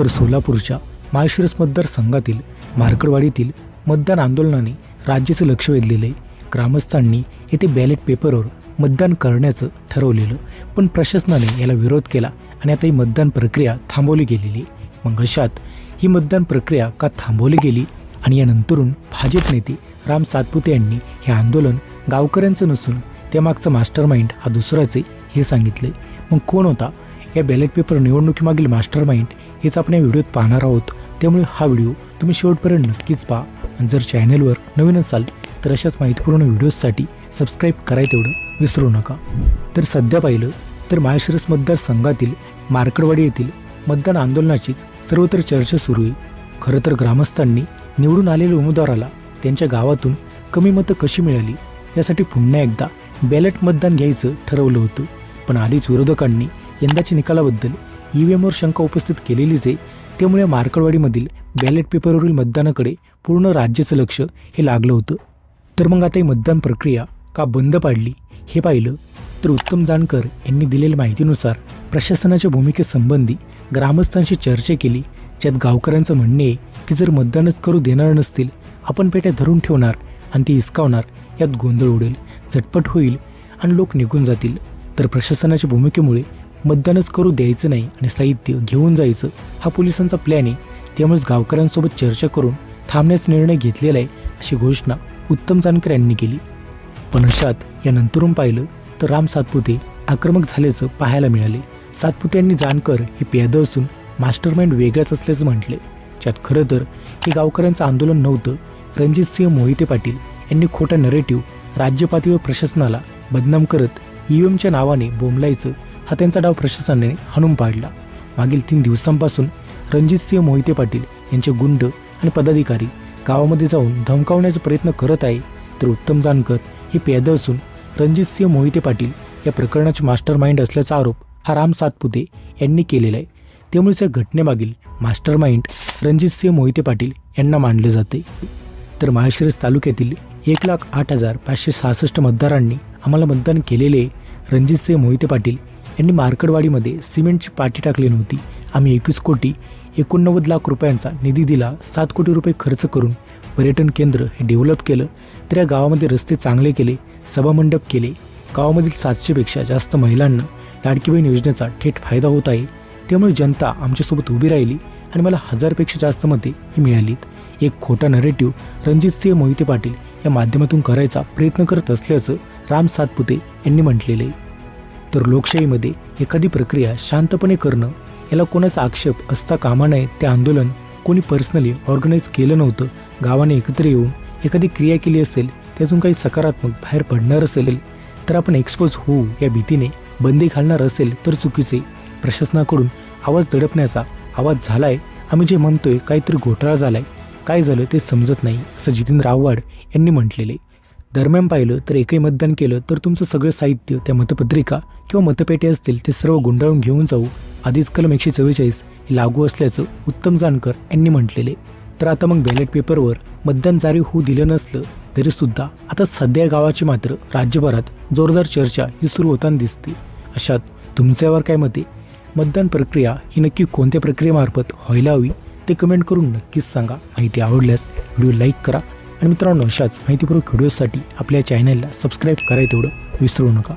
तर सोलापूरच्या माळशिरस मतदारसंघातील मार्कडवाडीतील मतदान आंदोलनाने राज्याचं लक्ष वेधलेलं आहे. ग्रामस्थांनी येथे बॅलेट पेपरवर मतदान करण्याचं ठरवलेलं पण प्रशासनाने याला विरोध केला आणि आता ही मतदान प्रक्रिया थांबवली गेलेली मग अशात ही मतदान प्रक्रिया का थांबवली गेली आणि यानंतरून भाजप नेते राम सातपुते यांनी हे आंदोलन गावकऱ्यांचं नसून त्यामागचं मास्टर माइंड हा दुसराच आहे हे सांगितले मग कोण होता? या बॅलेट पेपर निवडणुकीमागील मास्टर माइंड हेच आपण या व्हिडिओत पाहणार आहोत. त्यामुळे हा व्हिडिओ तुम्ही शेवटपर्यंत नक्कीच पहा. आणि जर चॅनलवर नवीन असाल तर अशाच माहितीपूर्ण व्हिडिओजसाठी सबस्क्राईब कराय तेवढं विसरू नका. तर सध्या पाहिलं तर माळशिरस मतदारसंघातील मार्कडवाडी येथील मतदान आंदोलनाचीच सर्वत्र चर्चा सुरू आहे. खरं तर ग्रामस्थांनी निवडून आलेल्या उमेदवाराला त्यांच्या गावातून कमी मतं कशी मिळाली त्यासाठी पुन्हा एकदा बॅलेट मतदान घ्यायचं ठरवलं होतं. पण आधीच विरोधकांनी यंदाच्या निकालाबद्दल ई व्ही एमवर शंका उपस्थित केलेलीच आहे त्यामुळे मार्कडवाडीमधील बॅलेट पेपरवरील मतदानाकडे पूर्ण राज्याचं लक्ष हे लागलं होतं. तर मग आता ही मतदान प्रक्रिया का बंद पाडली हे पाहिलं तर उत्तम जानकर यांनी दिलेल्या माहितीनुसार प्रशासनाच्या भूमिकेसंबंधी ग्रामस्थांशी चर्चा केली ज्यात गावकऱ्यांचं म्हणणे आहे की जर मतदानच करू देणार नसतील आपण पेट्या धरून ठेवणार आणि ती हिसकावणार यात गोंधळ उडेल झटपट होईल आणि लोक निघून जातील. तर प्रशासनाच्या भूमिकेमुळे मतदानच करू द्यायचं नाही आणि साहित्य घेऊन जायचं हा पोलिसांचा प्लॅन आहे. त्यामुळेच गावकऱ्यांसोबत चर्चा करून थांबण्याचा निर्णय घेतलेला आहे अशी घोषणा उत्तम जानकर यांनी केली. पण अशात यानंतरून पाहिलं तर राम सातपुते आक्रमक झाल्याचं पाहायला मिळाले. सातपुते यांनी जानकर हे प्यादं असून मास्टर माइंड वेगळ्याच असल्याचं म्हटले. ज्यात खरं तर हे गावकऱ्यांचं आंदोलन नव्हतं. रणजितसिंह मोहिते पाटील यांनी खोटा नरेटिव्ह राज्य पातळीवर प्रशासनाला बदनाम करत ई एमच्या नावाने बोंबलायचं हा त्यांचा डाव प्रशासनाने हाणून पाडला. मागील तीन दिवसांपासून रणजितसिंह मोहिते पाटील यांचे गुंड आणि पदाधिकारी गावामध्ये जाऊन धमकावण्याचा प्रयत्न करत आहे तर उत्तम जानकर हे पेद असून रणजितसिंह मोहिते पाटील या प्रकरणाचे मास्टर माइंड असल्याचा आरोप हा राम सातपुते यांनी केलेला आहे. त्यामुळेच या घटनेमागील मास्टर माइंड रणजितसिंह मोहिते पाटील यांना मानले जाते. तर माळशिरस तालुक्यातील एक लाख आठ हजार पाचशे सहासष्ट मतदारांनी आम्हाला मतदान केलेले रणजितसिंह मोहिते पाटील यांनी मार्कडवाडीमध्ये सिमेंटची पाठी टाकली नव्हती. आम्ही एकवीस कोटी एकोणनव्वद लाख रुपयांचा निधी दिला सात कोटी रुपये खर्च करून पर्यटन केंद्र हे डेव्हलप केलं तर या गावामध्ये रस्ते चांगले केले सभामंडप केले. गावामधील सातशेपेक्षा जास्त महिलांना लाडकी बहीण योजनेचा थेट फायदा होत आहे. त्यामुळे जनता आमच्यासोबत उभी राहिली आणि मला हजारपेक्षा जास्त मते ही मिळालीत. एक खोटा नरेटिव्ह रणजितसिंह मोहिते पाटील या माध्यमातून करायचा प्रयत्न करत असल्याचं राम सातपुते यांनी म्हटलेलं आहे. तर लोकशाहीमध्ये एखादी प्रक्रिया शांतपणे करणं याला कोणाचा आक्षेप असता कामा नये ते आंदोलन कोणी पर्सनली ऑर्गनाईज केलं नव्हतं गावाने एकत्र येऊन एखादी क्रिया केली असेल त्यातून काही सकारात्मक बाहेर पडणार असेल तर आपण एक्सपोज होऊ या भीतीने बंदी घालणार असेल तर चुकीचे. प्रशासनाकडून आवाज दडपण्याचा आवाज झालाय आम्ही जे म्हणतोय काहीतरी घोटाळा झालाय काय झालं ते समजत नाही असं जितेंद्र आव्हाड यांनी म्हटलेले. दरम्यान पाहिलं तर एकही मतदान केलं तर तुमचं सगळं साहित्य त्या मतपत्रिका किंवा मतपेटी असतील ते सर्व गुंडाळून घेऊन जाऊ. आधीच कलम एकशे चव्वेचाळीस हे लागू असल्याचं उत्तम जानकर यांनी म्हटलेले. तर आता मग बॅलेट पेपरवर मतदान जारी होऊ दिलं नसलं तरीसुद्धा आता सध्या गावाची मात्र राज्यभरात जोरदार चर्चा ही सुरू होताना दिसते. अशात तुमच्यावर काय मते मतदान प्रक्रिया ही नक्की कोणत्या प्रक्रियेमार्फत व्हायला हवी ते कमेंट करून नक्कीच सांगा. माहिती आवडल्यास व्हिडिओ लाईक करा. आणि मित्रांनो अशाच माहितीपूर्वक व्हिडिओसाठी आपल्या चॅनलला सबस्क्राईब करायला तेवढं विसरू नका.